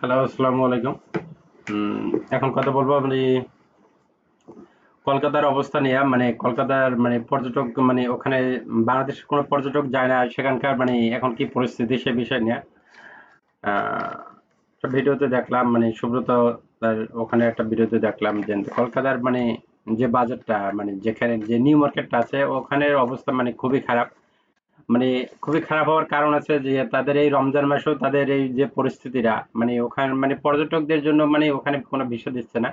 Hello আসসালামু আলাইকুম। এখন কথা বলব মানে কলকাতার অবস্থা নিয়ে মানে কলকাতার মানে পর্যটক মানে ওখানে বাংলাদেশের কোনো পর্যটক যায় না, সেখানকার মানে এখন কি পরিস্থিতি সে বিষয় নিয়ে। ভিডিওতে দেখলাম মানে সুব্রত ওখানে একটা ভিডিওতে দেখলাম যে কলকাতার মানে যে বাজারটা মানে যেখানে, যে নিউ মার্কেটটা আছে, ওখানের অবস্থা মানে খুবই খারাপ। মানে খুবই খারাপ হওয়ার কারণ আছে যে তাদের এই রমজান মাসেও তাদের এই যে পরিস্থিতিটা মানে ওখানে মানে পর্যটকদের জন্য মানে ওখানে কোনো ভিসা দিচ্ছে না।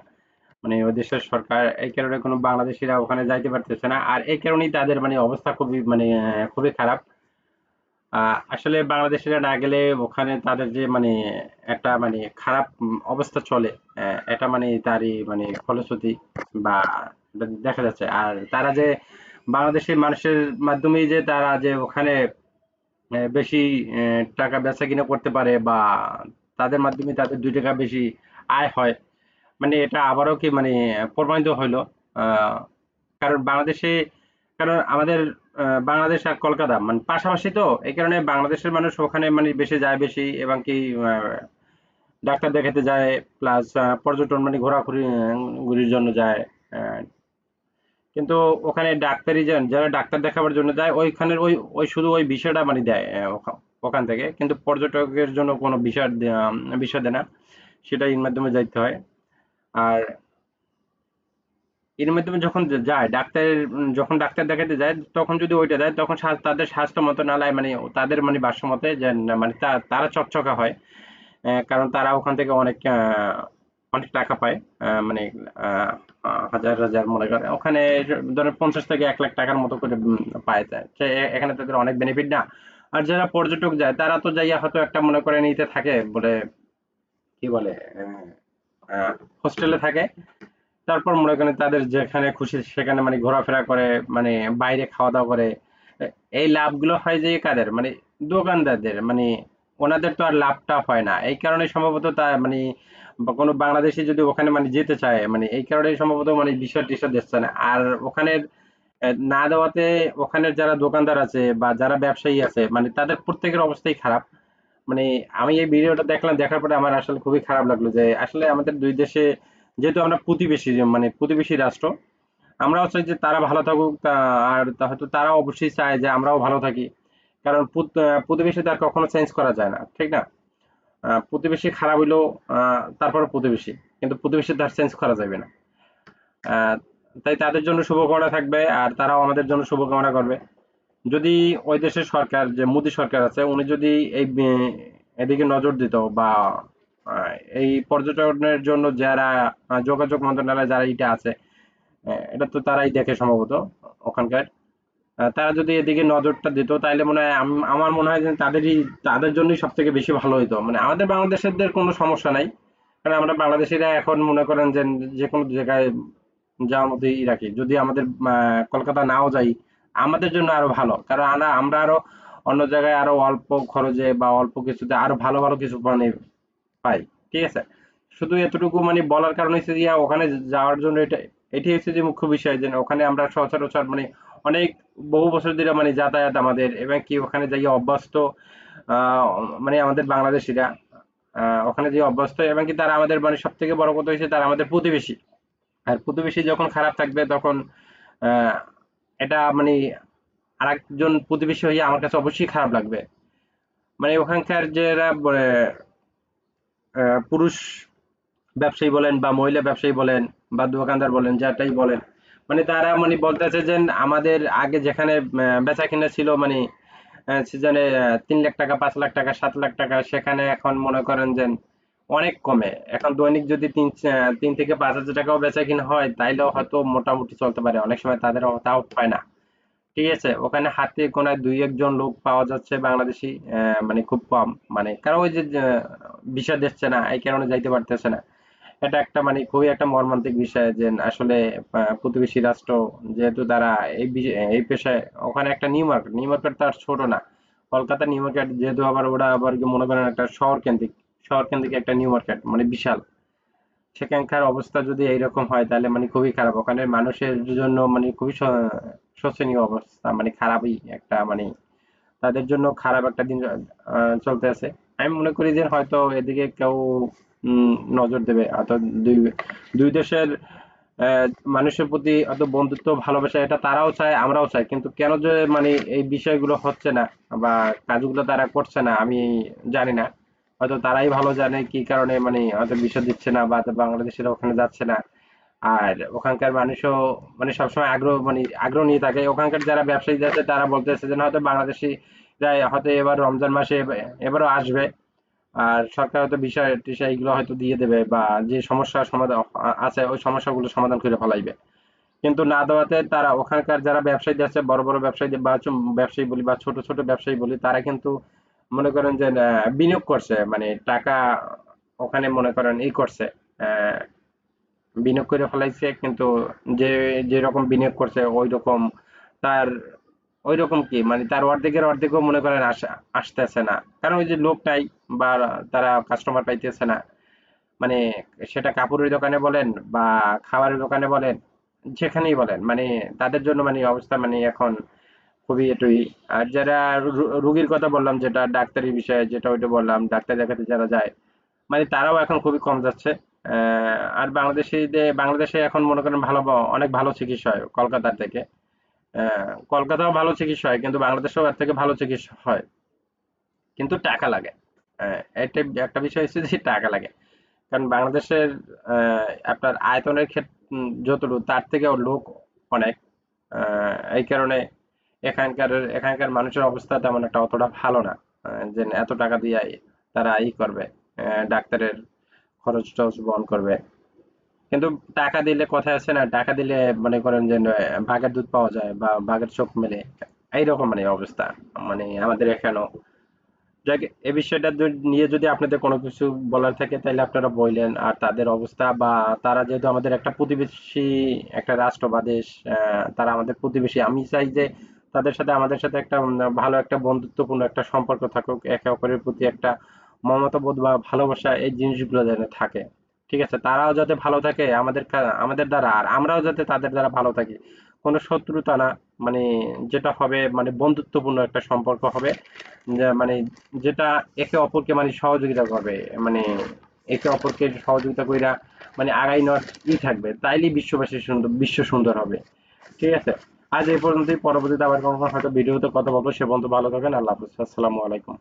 মানে ওই দেশের সরকার, এই কারণে কোনো বাংলাদেশিরা ওখানে যাইতে পারতেছে না। আর এই কারণেই তাদের মানে অবস্থা খুবই মানে খুবই খারাপ। আসলে বাংলাদেশিরা না গেলে ওখানে তাদের যে মানে একটা মানে খারাপ অবস্থা চলে এটা মানে তারই মানে ফলশ্রুতি বা দেখা যাচ্ছে। আর তারা যে বাংলাদেশের মানুষের মাধ্যমেই যে তারা যে ওখানে বেশি টাকা বেচা কিনা করতে পারে বা তাদের মাধ্যমে তাদের দুই টাকা বেশি আয় হয় মানে এটা আবারও কি মানে প্রমাণিত হইল। কারণ বাংলাদেশে, কারণ আমাদের বাংলাদেশ আর কলকাতা মানে পাশাপাশি তো এই কারণে বাংলাদেশের মানুষ ওখানে মানে বেশি যায় বেশি এবং কি ডাক্তার দেখাতে যায়, প্লাস পর্যটন মানে ঘোরাঘুরি ঘুরির জন্য যায় কিন্তু ওখানে ডাক্তারি যারা ডাক্তার দেখাবার জন্য যায়, ওইখানের ওই ওই শুধু ওই বিষয়টা মানে দেয় ওখান থেকে। কিন্তু পর্যটকের জন্য কোনো বিষয় বিষয় দেয় না। সেটা এর মাধ্যমে যাইতে হয়। আর এর মাধ্যমে যখন যায় ডাক্তার যখন ডাক্তার দেখাতে যায়, তখন যদি ওইটা দেয়, তখন তাদের স্বাস্থ্য মন্ত্রণালয় মানে তাদের মানে ভাষ্য মতে মানে তারা চকচকা হয়। কারণ তারা ওখান থেকে অনেক অনেক টাকা পায় মানে হাজার হাজার মনে করে। ওখানে ধরেন পঞ্চাশ থেকে এক লাখ টাকার মতো করে পায় যায়। এখানে তাদের অনেক বেনিফিট না। আর যারা পর্যটক যায়, তারা তো যাইয়া হয়তো একটা মনে করে নিতে থাকে, বলে কি বলে হোস্টেলে থাকে। তারপর মনে করেন তাদের যেখানে খুশি, সেখানে মানে ঘোরাফেরা করে মানে বাইরে খাওয়া দাওয়া করে। এই লাভগুলো হয় যে কাদের? মানে দোকানদারদের। মানে ওনাদের তো আর লাভটা হয় না। এই কারণে সম্ভবত তা মানে বা কোনো বাংলাদেশি যদি ওখানে মানে যেতে চায় মানে এই কারণে সম্ভবত মানে বিষয় টিসা দিচ্ছে না। আর ওখানের না দেওয়াতে ওখানের যারা দোকানদার আছে বা যারা ব্যবসায়ী আছে মানে তাদের প্রত্যেকের অবস্থাই খারাপ। মানে আমি এই ভিডিওটা দেখলাম, দেখার পরে আমার আসলে খুবই খারাপ লাগল যে আসলে আমাদের দুই দেশে যেহেতু আমরা প্রতিবেশী মানে প্রতিবেশী রাষ্ট্র, আমরাও চাই যে তারা ভালো থাকুক আর হয়তো তারা অবশ্যই চায় যে আমরাও ভালো থাকি। কারণ প্রতিবেশী তার কখনো চেঞ্জ করা যায় না, ঠিক না? প্রতিবেশী খারাপ হইলেও তারপরে প্রতিবেশী। কিন্তু প্রতিবেশী তার চেঞ্জ করা যাবে না। তাই তাদের জন্য শুভকামনা থাকবে আর তারাও আমাদের জন্য শুভকামনা করবে। যদি ওই দেশের সরকার, যে মোদী সরকার আছে, উনি যদি এই এদিকে নজর দিত বা এই পর্যটনের জন্য যারা যোগাযোগ মন্ত্রণালয় যারা এটা আছে এটা তো তারাই দেখে সম্ভবত ওখানকার। তারা যদি এদিকে নজরটা দিত, তাহলে মনে হয় আমার মনে হয় যে তাদেরই, তাদের জন্যই সব থেকে বেশি ভালো হইতো। মানে আমাদের বাংলাদেশের কোনো সমস্যা নাই। কারণ আমরা বাংলাদেশিরা এখন মনে করেন যে যে কোনো জায়গায় যাওয়ার মধ্যেই রাখি। যদি আমাদের কলকাতা নাও যাই, আমাদের জন্য আরও ভালো। কারণ আমরা আমরা আরও অন্য জায়গায় আরও অল্প খরচে বা অল্প কিছুতে আরও ভালো ভালো কিছু মানে পাই। ঠিক আছে? শুধু এতটুকু মানে বলার কারণ হচ্ছে যে, ওখানে যাওয়ার জন্য এটা এটি হচ্ছে যে মুখ্য বিষয় যে ওখানে আমরা সচরাচর মানে অনেক বহু বছর ধরে মানে যাতায়াত আমাদের এবং কি ওখানে যাই অভ্যস্ত মানে আমাদের বাংলাদেশিরা ওখানে যে অভ্যস্ত এবং কি তারা আমাদের মানে সব থেকে বড় কথা হয়েছে তারা আমাদের প্রতিবেশী। আর প্রতিবেশী যখন খারাপ থাকবে তখন এটা মানে আরেকজন প্রতিবেশী হয়ে আমার কাছে অবশ্যই খারাপ লাগবে। মানে ওখানকার যারা পুরুষ ব্যবসায়ী বলেন বা মহিলা ব্যবসায়ী বলেন বা দোকানদার বলেন, যেটাই বলেন। মানে তারা মানে বলতেছে যে আমাদের আগে যেখানে বেচা কিনা ছিল মানে সিজনে তিন লাখ টাকা, পাঁচ লাখ টাকা, সাত লাখ টাকা, সেখানে এখন মনে করেন যে অনেক কমে। এখন দৈনিক যদি তিন তিন থেকে পাঁচ হাজার টাকাও বেচা কিনা হয়, তাইলেও হয়তো মোটামুটি চলতে পারে। অনেক সময় তাদের তাও হয় না। ঠিক আছে? ওখানে হাতে গোনা দুই একজন লোক পাওয়া যাচ্ছে, বাংলাদেশি মানে খুব কম। মানে কারণ ওই যে বিষয় দিচ্ছে না, এই কারণে যাইতে পারতেছে না। এটা একটা মানে খুবই একটা মর্মান্তিক বিষয় যে আসলে প্রতিবেশী রাষ্ট্র যেহেতু তারা এই এই পেশায়, ওখানে একটা নিউ মার্কেট নিউ মার্কেট তো আর ছোট না। কলকাতা নিউ মার্কেট যেহেতু আবার ওরা আবার মনে করেন একটা শহর কেন্দ্রিক শহর কেন্দ্রিক একটা নিউ মার্কেট মানে বিশাল। সেখানকার অবস্থা যদি এইরকম হয় তাহলে মানে খুবই খারাপ। ওখানে মানুষের জন্য মানে খুবই শোচনীয় অবস্থা মানে খারাপই একটা মানে তাদের জন্য খারাপ একটা দিন চলতে আছে আমি মনে করি যে হয়তো এদিকে কেউ নজর দেবে। অর্থাৎ দুই দুই দেশের মানুষের প্রতি অত বন্ধুত্ব, ভালোবাসা, এটা তারাও চায়, আমরাও চাই। কিন্তু কেন যে মানে এই বিষয়গুলো হচ্ছে না বা কাজগুলো তারা করছে না, আমি জানি না। হয়তো তারাই ভালো জানে কি কারণে মানে হয়তো বিষয় দিচ্ছে না বা বাংলাদেশের ওখানে যাচ্ছে না। আর ওখানকার মানুষও মানে সবসময় আগ্রহ মানে আগ্রহ নিয়ে থাকে। ওখানকার যারা ব্যবসায়ী আছে, তারা বলতেছে যে হয়তো বাংলাদেশি হয়তো এবার রমজান মাসে এবারও আসবে। আর সরকার হয়তো বিষয় টিষয় এগুলো হয়তো দিয়ে দেবে বা যে সমস্যার সমাধান আছে, ওই সমস্যাগুলো সমাধান করে ফেলাইবে। কিন্তু না দেওয়াতে তারা ওখানকার যারা ব্যবসায়ী আছে, বড় বড় ব্যবসায়ী বা ব্যবসায়ী বলি বা ছোট ছোট ব্যবসায়ী বলি, তারা কিন্তু মনে করেন যে বিনিয়োগ করছে। মানে টাকা ওখানে মনে করেন ই করছে। বিনিয়োগ করে ফেলাইছে, কিন্তু যে যেরকম বিনিয়োগ করছে, ওই রকম তার, ওই রকম কি? মানে তার অর্ধেকের অর্ধেকও মনে করেন আসা, আসতেছে না। কারণ ওই যে লোক নাই বা তারা কাস্টমার পাইতেছে না। মানে সেটা কাপড়ের দোকানে বলেন বা খাবারের দোকানে বলেন, যেখানেই বলেন মানে তাদের জন্য মানে অবস্থা মানে এখন খুবই এটুই আর যারা রুগীর কথা বললাম, যেটা ডাক্তারি বিষয়ে যেটা ওইটা বললাম, ডাক্তার দেখাতে যারা যায় মানে তারাও এখন খুবই কম যাচ্ছে। আর বাংলাদেশিদের বাংলাদেশে এখন মনে করেন ভালো অনেক ভালো চিকিৎসা হয় কলকাতার থেকে। কলকাতাও ভালো চিকিৎসা হয়, কিন্তু বাংলাদেশেও এর থেকে ভালো চিকিৎসা হয়। কিন্তু টাকা লাগে। এটা একটা বিষয় হচ্ছে যে টাকা লাগে। কারণ বাংলাদেশের আপনার আয়তনের ক্ষেত্রে যতটুকু, তার থেকেও লোক অনেক। এই কারণে এখানকার এখানকার মানুষের অবস্থা তেমন একটা অতটা ভালো না। যে এত টাকা দিয়ে তারা ই করবে ডাক্তারের খরচ টরচ বহন করবে। কিন্তু টাকা দিলে কথায় আছে না, টাকা দিলে মনে করেন যে বাঘের দুধ পাওয়া যায় বা বাঘের চোখ মেলে। এইরকম মানে অবস্থা। মানে আমাদের এখানেও যাক, এ বিষয়টা নিয়ে যদি আপনাদের কোনো কিছু বলার থাকে, তাহলে আপনারা বললেন। আর তাদের অবস্থা বা তারা যেহেতু আমাদের একটা প্রতিবেশী, একটা রাষ্ট্র বা দেশ তারা আমাদের প্রতিবেশী, আমি চাই যে তাদের সাথে, আমাদের সাথে একটা ভালো একটা বন্ধুত্বপূর্ণ একটা সম্পর্ক থাকুক, একে অপরের প্রতি একটা মমতাবোধ বা ভালোবাসা এই জিনিসগুলো যেন থাকে। ঠিক আছে? তারাও যাতে ভালো থাকে, আমাদের আমাদের দ্বারা, আর আমরাও যাতে তাদের দ্বারা ভালো থাকি। কোনো শত্রুতা না মানে যেটা হবে মানে বন্ধুত্বপূর্ণ একটা সম্পর্ক হবে মানে যেটা একে অপরকে মানে সহযোগিতা করবে মানে একে অপরকে সহযোগিতা কইরা মানে আগাই নেওয়ার ই থাকবে। তাইলেই বিশ্ববাসী সুন্দর, বিশ্ব সুন্দর হবে। ঠিক আছে? আজ এই পর্যন্তই, পরবর্তীতে আবার কখনো হয়তো ভিডিওতে কথা বলব। সে পর্যন্ত ভালো থাকেন, আল্লাহ হাফিজ। আসসালামু আলাইকুম।